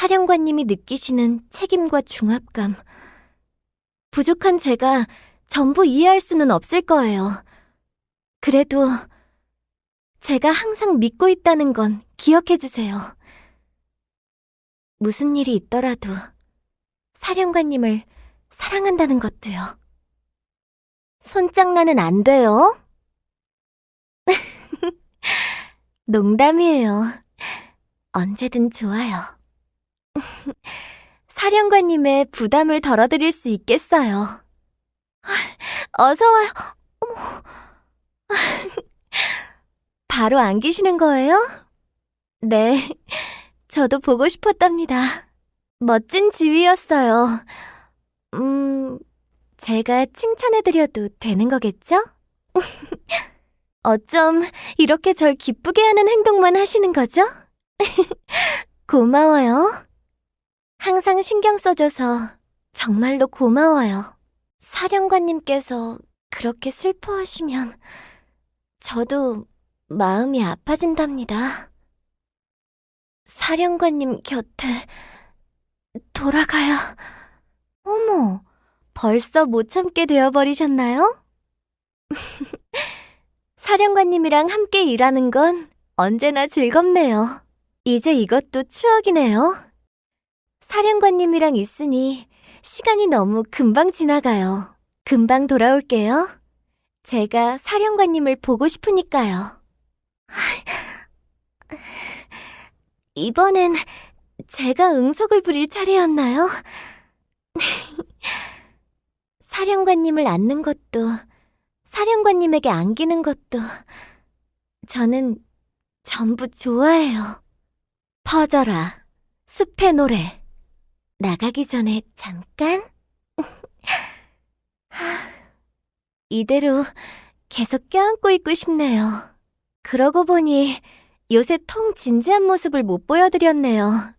사령관님이 느끼시는 책임과 중압감. 부족한 제가 전부 이해할 수는 없을 거예요. 그래도 제가 항상 믿고 있다는 건 기억해 주세요. 무슨 일이 있더라도 사령관님을 사랑한다는 것도요. 손장난은 안 돼요. 농담이에요. 언제든 좋아요. 사령관님의 부담을 덜어드릴 수 있겠어요. 어서 와요. 어머. 바로 안기시는 거예요? 네. 저도 보고 싶었답니다. 멋진 지휘였어요. 음, 제가 칭찬해드려도 되는 거겠죠? 어쩜 이렇게 절 기쁘게 하는 행동만 하시는 거죠? 고마워요. 항상 신경 써줘서 정말로 고마워요. 사령관님께서 그렇게 슬퍼하시면 저도 마음이 아파진답니다. 사령관님 곁에 돌아가야. 어머, 벌써 못 참게 되어버리셨나요? 사령관님이랑 함께 일하는 건 언제나 즐겁네요. 이제 이것도 추억이네요. 사령관님이랑 있으니 시간이 너무 금방 지나가요. 금방 돌아올게요. 제가 사령관님을 보고 싶으니까요. 이번엔 제가 응석을 부릴 차례였나요? 사령관님을 안는 것도, 사령관님에게 안기는 것도, 저는 전부 좋아해요. 퍼져라, 숲의 노래. 나가기 전에 잠깐? 하, 이대로 계속 껴안고 있고 싶네요. 그러고 보니 요새 통 진지한 모습을 못 보여드렸네요.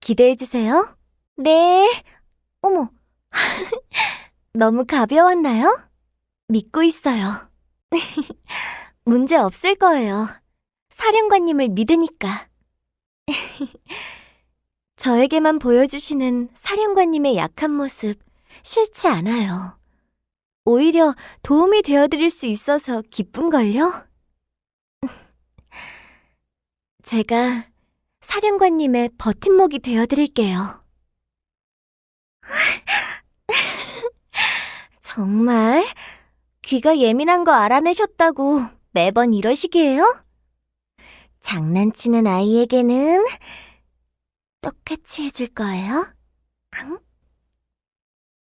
기대해주세요. 네. 어머. 너무 가벼웠나요? 믿고 있어요. 문제 없을 거예요. 사령관님을 믿으니까. 저에게만 보여주시는 사령관님의 약한 모습 싫지 않아요. 오히려 도움이 되어드릴 수 있어서 기쁜걸요? 제가 사령관님의 버팀목이 되어드릴게요. 정말 귀가 예민한 거 알아내셨다고 매번 이러시기에요? 장난치는 아이에게는 똑같이 해줄 거예요. 앙?